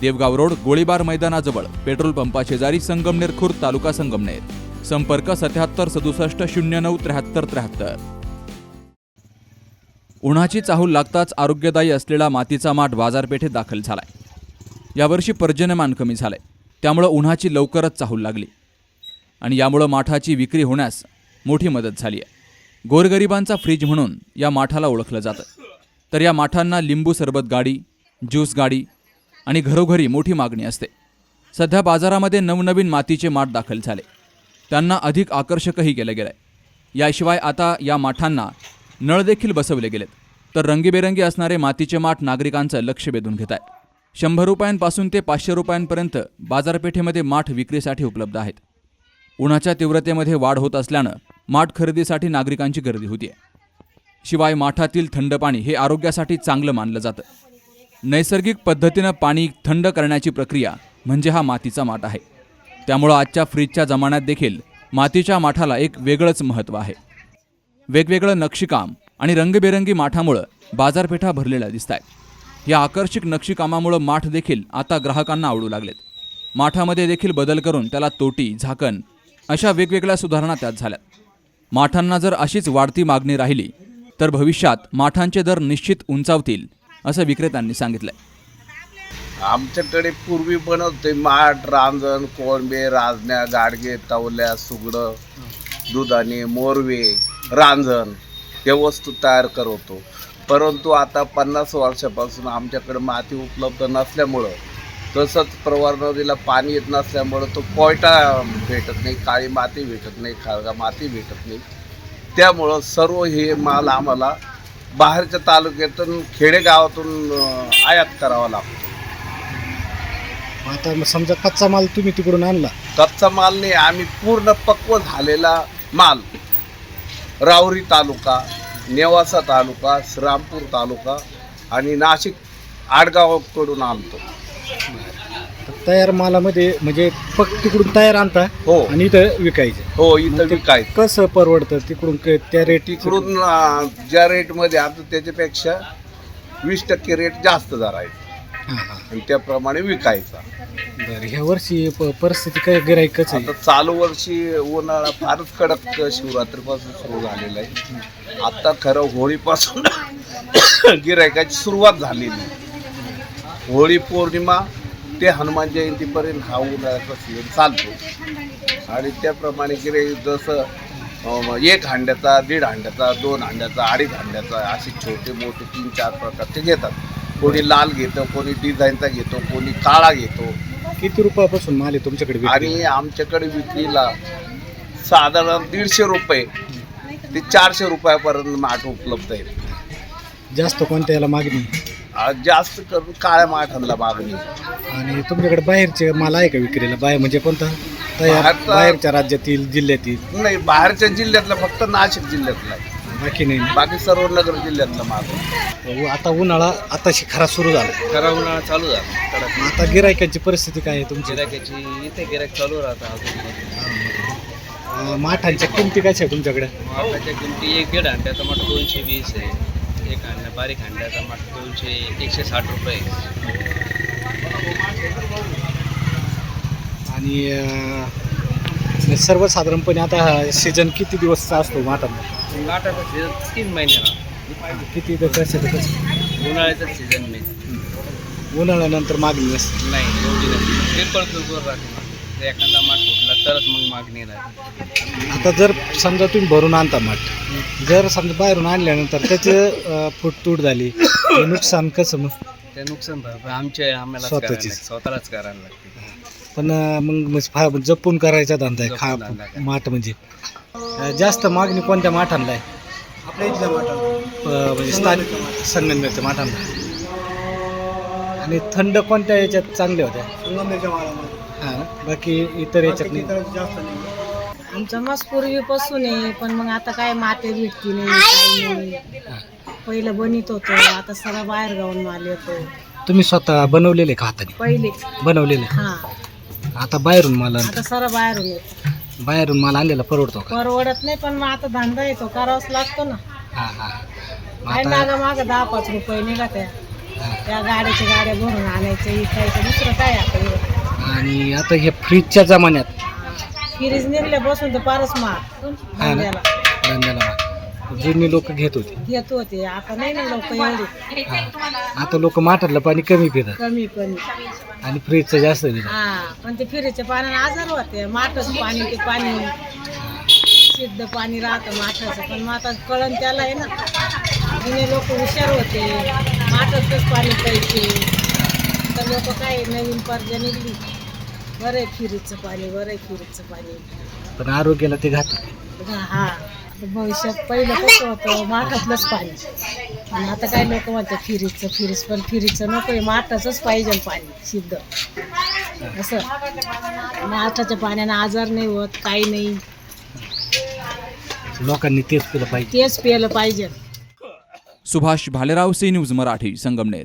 Devgaon road गोळीबार मैदानाजवळ petrol पंपा शेजारी संगमनेर खुर्द तालुका संगमनेर. संपर्क सत्याहत्तर सदुसष्ट शून्य नऊ त्र्याहत्तर त्र्याहत्तर. उन्हाची चाहूल लागताच आरोग्यदायी असलेला मातीचा माठ बाजारपेठेत दाखल झालाय. यावर्षी पर्जन्यमान कमी झालंय. त्यामुळं उन्हाची लवकरच चाहूल लागली. आणि यामुळं माठाची विक्री होण्यास मोठी मदत झाली आहे गोरगरिबांचा फ्रीज म्हणून या माठाला ओळखलं जातं. तर या माठांना लिंबू सरबत गाडी ज्यूस गाडी आणि घरोघरी मोठी मागणी असते. सध्या बाजारामध्ये नवनवीन मातीचे माठ दाखल झाले. त्यांना अधिक आकर्षकही केलं गेलंय. याशिवाय आता या माठांना नळ देखील बसवले गेलेत. तर रंगीबेरंगी असणारे मातीचे माठ नागरिकांचं लक्ष वेधून घेत आहे शंभर रुपयांपासून ते पाचशे रुपयांपर्यंत बाजारपेठेमध्ये माठ विक्रीसाठी उपलब्ध आहेत. उन्हाच्या तीव्रतेमध्ये वाढ होत असल्यानं माठ खरेदीसाठी नागरिकांची गर्दी होती शिवाय माठातील थंड पाणी हे आरोग्यासाठी चांगलं मानलं जातं. नैसर्गिक पद्धतीनं पाणी थंड करण्याची प्रक्रिया म्हणजे हा मातीचा माठ आहे. त्यामुळं आजच्या फ्रीजच्या जमान्यात देखील मातीच्या माठाला एक वेगळंच महत्त्व आहे. वेगवेगळं नक्षीकाम आणि रंगबेरंगी माठामुळं बाजारपेठा भरलेल्या दिसत आहेत या आकर्षक नक्षीकामामुळं माठ देखील आता ग्राहकांना आवडू लागलेत. माठामध्ये देखील बदल करून त्याला तोटी झाकण अशा वेगवेगळ्या सुधारणा त्यात झाल्यात. माठांना जर अशीच वाढती मागणी राहिली तर भविष्यात माठांचे दर निश्चित उंचावतील असं विक्रेत्यांनी सांगितलंय. आमच्याकडे पूर्वी बनवते माठ रांजण कोळंबे राजण्या गाडगे तवल्या सुगडं दुधाने मोरवे रांजण हे वस्तू तयार करतो. परंतु आता पन्नास वर्षापासून आमच्याकडे माती उपलब्ध नसल्यामुळं तसंच प्रवार नदीला पाणी येत नसल्यामुळं तो कोयटा भेटत नाही काळी माती भेटत नाही खारगा माती भेटत नाही. त्यामुळं सर्व हे माल आम्हाला बाहेरच्या तालुक्यातून खेडेगावातून आयात करावा लागतो. आता समजा कच्चा माल तुम्ही तिकडून आणला. कच्चा माल नाही आम्ही पूर्ण पक्व झालेला माल. राहुरी तालुका नेवासा तालुका श्रामपूर तालुका आणि नाशिक आडगावकडून आणतो. तयार मालामध्ये म्हणजे फक्त तिकडून तयार आणता हो. आणि इथं विकायचे. हो इथं विकायचं. कसं परवडतं तिकडून क- त्या रेट तिकडून अं, ज्या रेटमध्ये आणतो त्याच्यापेक्षा वीस टक्के रेट जास्त जरा आहे. आणि त्याप्रमाणे विकायचा. बरं ह्या वर्षी प- परिस्थिती काय गिराईकच आहे? आता चालू वर्षी उन्हाळा फारच कडक शिवरात्रीपासून सुरू झालेला आहे. आता खरं होळीपासून गिरायकाची सुरुवात झालेली होळी पौर्णिमा ते हनुमान जयंतीपर्यंत हा उन्हाळ्याचा सीझन चालतो. आणि त्याप्रमाणे गिराईक जसं एक हांड्याचा दीड हांड्याचा दोन हांड्याचा अडीच हांड्याचा असे छोटे मोठे तीन चार प्रकारचे घेतात. कोणी लाल घेतं कोणी डिझाईनचा घेतो कोणी काळा घेतो. किती रुपयापासून माल आहे तुमच्याकडे? आणि आमच्याकडे विक्रीला साधारण दीडशे रुपये ते चारशे रुपयापर्यंत माठ उपलब्ध आहेत जास्त कोणत्या याला मागणी? आज जास्त करून काळ्या माठांना मागणी आणि तुमच्याकडे बाहेरचे माल आहे का विक्रीला? बाहेर म्हणजे कोणता? तयार बाहेरचा- बाहेरच्या राज्यातील जिल्ह्यातील? नाही बाहेरच्या जिल्ह्यातला फक्त नाशिक जिल्ह्यातला आहे. बाकी नाही. ना? बाकी सर्व नगर जिल्ह्यातला माल उ- आता उन्हाळा आताशी खरा सुरू झाला. खरा उन्हाळा चालू झाला. कडक. मग आता गिरायकाची परिस्थिती काय आहे तुमची? गिरायकाची इथे गिरायक चालू राहतं अजून. अं, माठांच्या किमती कशा आहे तुमच्याकडे? माठाच्या किमती एक दीड अंड्याचा माठ दोनशे वीस आहे. एक अंड्या बारीक अंड्याचा माठ दोनशे एकशे साठ रुपये. आणि सर्वसाधारणपणे आता सीझन किती दिवसचा असतो माठांना माठाचा सीझन तीन महिन्याला. किती कसं उन्हाळ्याचा सीझन नाही उन्हाळ्यानंतर मागणी असते. नाही एवढी नाही. बिलकुल बिलकुल राहते. एखादा माठ फुटला तरच मग मागणी राहते आता जर समजा तुम्ही भरून आणता माठ जर समजा बाहेरून आणल्यानंतर त्याचे फुटतूट झाली हे नुकसान कसं मग? ते नुकसान भरपाई आमच्या आम्हाला स्वतःचीच. स्वतःलाच करायला लागते. पण अं, मग म्हणजे फार जपून करायचा धंदा आहे खा जपून धंदा आहे. माठ म्हणजे. अं, जास्त मागणी कोणत्या माठांना आहे? आपल्या इथल्या म्हणजे स्थानिक संगमनेरच्या माठांना. आणि थंड कोणत्या याच्यात चांगल्या होत्या? हां बाकी इतर याच्यात नाही. आमचा मस्त पूर्वीपासून आहे पण मग आता काय माते भेटती नाही काही नाही. पहिलं बनित होतो आता सगळं बाहेर गावून माल येतो तुम्ही स्वतः बनवलेले का हाताने? पहिले. बनवलेले? हा. आता बाहेरून माल. आता सरळ बाहेरून येतो. बाहेरून माल आणलेला परवडतो का? परवडत नाही पण मग आता धंदा येतो करावाच लागतो ना. हां हां. मग काय आता मागं मागं दहा पाच रुपये निघत आहे त्या गाड्याच्या गाड्या भरून आणायचं इकायचं दुसरं काय आता? आणि आता हे फ्रीजच्या जमान्यात. फ्रीज निघल्यापासून तर फारच महाग. हा ना? धंद्याला. धंद्याला माल जुनी लोक घेत होते. घेत होते. आता नाही ना लोक एवढे. आता लोक माठातलं पाणी कमी पितात. कमी कमी. आणि फ्रीजचं जास्त पितात. हा पण ते फिरीच्या पाण्याने आजार होते. माठाचं पाणी ते पाणी सिद्ध पाणी राहतं माठाचं. पण मग आता कळण त्याला आहे ना. जुने लोक हुशार होते. माठाचंच पाणी प्यायचे. तर लोक काय नवीन पर्जा निघली. बरं आहे फिरीचं पाणी बरं आहे फिरीचं पाणी. पण आरोग्याला ते घातक. हा हा. भविष्यात पहिलं कसं होतं माठातलंच पाणी. आणि आता काय लोक म्हणतात फिरीचं फिरीच पण फिरीचं नको आहे माठाचंच पाहिजे पाणी सिद्ध असं. माठाच्या पाण्यानं आजार नाही होत काही नाही. लोकांनी तेच पिलं पाहिजे. तेच प्यायला पाहिजे. Subhash Bhalerao C news Marathi Sangamner.